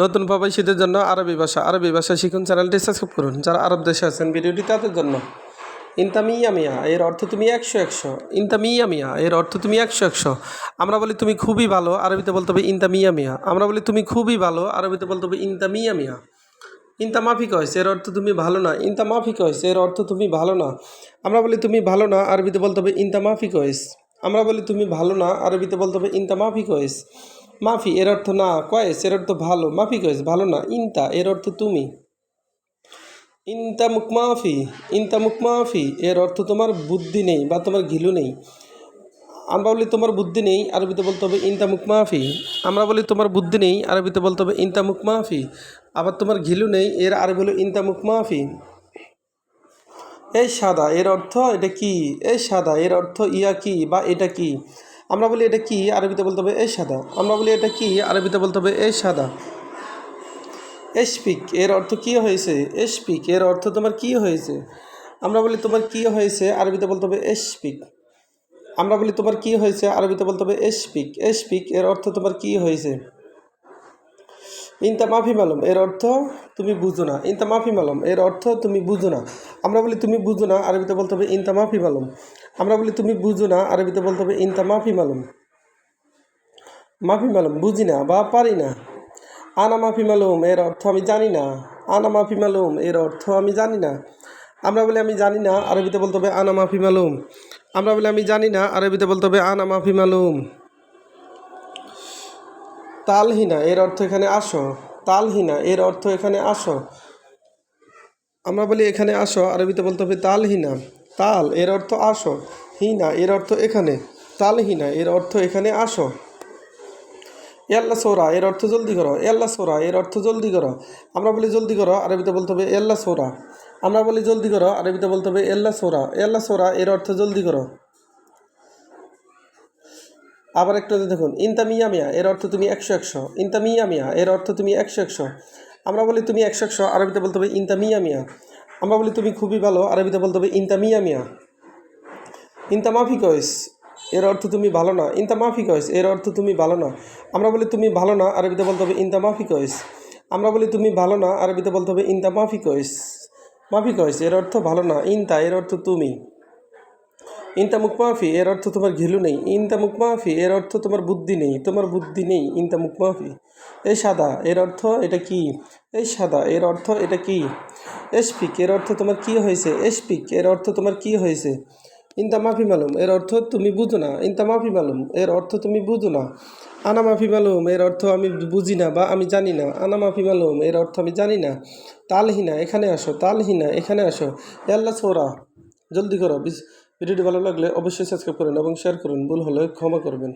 নতুন প্রবাসীদের জন্য আরবি ভাষা। আরবি ভাষা শিখুন, চ্যানেলটি সাবস্ক্রাইব করুন। যারা আরব দেশে আছেন, ভিডিওটি তাদের জন্য। ইনতামিয়া মিয়া এর অর্থ তুমি একশো একশো। ইনতামিয়া মিয়া এর অর্থ তুমি একশো একশো। আমরা বলি তুমি খুবই ভালো, আরবিতে বলতে হবে ইনতামিয়া মিয়া আমরা বলি তুমি খুবই ভালো, আরবিতে বলতে হবে ইনতামিয়া মিয়া ইনতা মাফিক হয়েছে, এর অর্থ তুমি ভালো না। ইনতা মাফিক হয়েছে, এর অর্থ তুমি ভালো না। আমরা বলি তুমি ভালো না, আরবিতে বলতে হবে ইনতা মাফিক হয়েস আমরা বলি তুমি ভালো না, আরবিতে বলতে হবে ইনতা মাফিক হয়েস মাফি, এর অর্থ না কয়েস এর অর্থ ভালো। মাফি হয়েস ভালো না, ইনতা, এর অর্থ তুমি। ইনতা মুকমাফি ইনতা মুকমাফি এর অর্থ তোমার বুদ্ধি নেই বা তোমার ঘিলু নেই। আমরা বলি তোমার বুদ্ধি নেই, আরবিতে বলতে হবে ইনতা মুকমাফি আমরা বলি তোমার বুদ্ধি নেই, আরবিতে বলতে হবে ইনতা মুকমাফি আবার তোমার ঘিলু নেই, এর আরবি হলো ইনতা মুকমাফি এই সাদা, এর অর্থ এটা কি? এই সাদা, এর অর্থ ইয়া কি বা এটা কি? আমরা বলি এটা কি? আরবিতে বলতে হবে, এ সাদা। আমরা বলি এটা কি? আরবিতে বলতে হবে, এ সাদা। এসপিক এর অর্থ কি হয়েছে? এসপিক এর অর্থ তোমার কি হয়েছে? আমরা বলি, তোমার কি হয়েছে? আরবিতে বলতে হবে এসপিক আমরা বলি, তোমার কি হয়েছে? আরবিতে বলতে হবে এসপিক এসপিক এর অর্থ তোমার কি হয়েছে? ইনতা মাফি মালুম, এর অর্থ তুমি বুঝো না। ইনতা মাফি মালুম, এর অর্থ তুমি বুঝো না। আমরা বলি তুমি বুঝো না, আরবিতে বলতে হবে ইনতা মাফি মালুম। আমরা বলি তুমি বুঝো না, আরবিতে বলতে হবে ইনতা মাফি মালুম। মাফি মালুম, বুঝি না বা পারি না। আনা মাফি মালুম, এর অর্থ আমি জানি না। আনা মাফি মালুম, এর অর্থ আমি জানি না। আমরা বলি আমি জানি না, আরবিতে বলতে হবে আনা মাফি মালুম। আমরা বলি আমি জানি না, আরবিতে বলতে হবে আনা মাফি মালুম। তালহিনা, এর অর্থ এখানে আসো। তালহিনা, এর অর্থ এখানে আসো। আমরা বলি এখানে আসো, আরবিতে বলতে হবে তালহিনা। তাল, এর অর্থ আসো। হিনা, এর অর্থ এখানে। তালহিনা, এর অর্থ এখানে আসো। এল্লা সোরা, এর অর্থ জলদি করো। এল্লা সোরা, এর অর্থ জলদি করো। আমরা বলি জলদি করো, আরবিতে বলতে হবে এল্লা সোরা। আমরা বলি জলদি করো, আরবিতে বলতে হবে এল্লা সোরা। এল্লা সোরা, এর অর্থ জলদি করো। আবার একটু দেখুন ইনতা মিয়া মিয়া এর অর্থ তুমি একশো একশো। ইনতা মিয়া মিয়া এর অর্থ তুমি একশো একশো। আমরা বলি তুমি একশো একশো, আরবিতে বলতে হবে ইনতা মিয়া মিয়া আমরা বলি তুমি খুবই ভালো, আরবিতে বলতে হবে ইনতা মিয়া মিয়া ইনতা মাফি কয়েস এর অর্থ তুমি ভালো না। ইনতা মাফি কয়েস এর অর্থ তুমি ভালো না। আমরা বলি তুমি ভালো না, আরবিতে বলতে হবে ইনতা মাফি কয়েস আমরা বলি তুমি ভালো না, আরবিতে বলতে হবে ইনতা মাফি কয়েস মাফি কয়েস এর অর্থ ভালো না। ইনতা, এর অর্থ তুমি। ইনতা মুকমাফি এর অর্থ তোমার ঘিলু নেই ইনতা মুকমাফি এর অর্থ তোমার বুদ্ধি নেই তোমার বুদ্ধি নেই ইনতা মুকমাফি এই সাদা এর অর্থ এটা কি এই সাদা এর অর্থ এটা কি এসপিক এর অর্থ তোমার কি হয়েছে এসপিক এর অর্থ তোমার কি হয়েছে ইনতা মাফি মালুম এর অর্থ তুমি বুঝো না ইনতা মাফি মালুম এর অর্থ তুমি বুঝো না আনা মাফি মালুম এর অর্থ আমি বুঝি না বা আমি জানি না আনা মাফি মালুম এর অর্থ আমি জানি না তালহিনা এখানে আসো তালহিনা এখানে আসো আল্লাহ সোরা জলদি করো ভিডিওটি ভালো লাগলে অবশ্যই সাবস্ক্রাইব করুন এবং শেয়ার করুন। ভুল হলে ক্ষমা করবেন।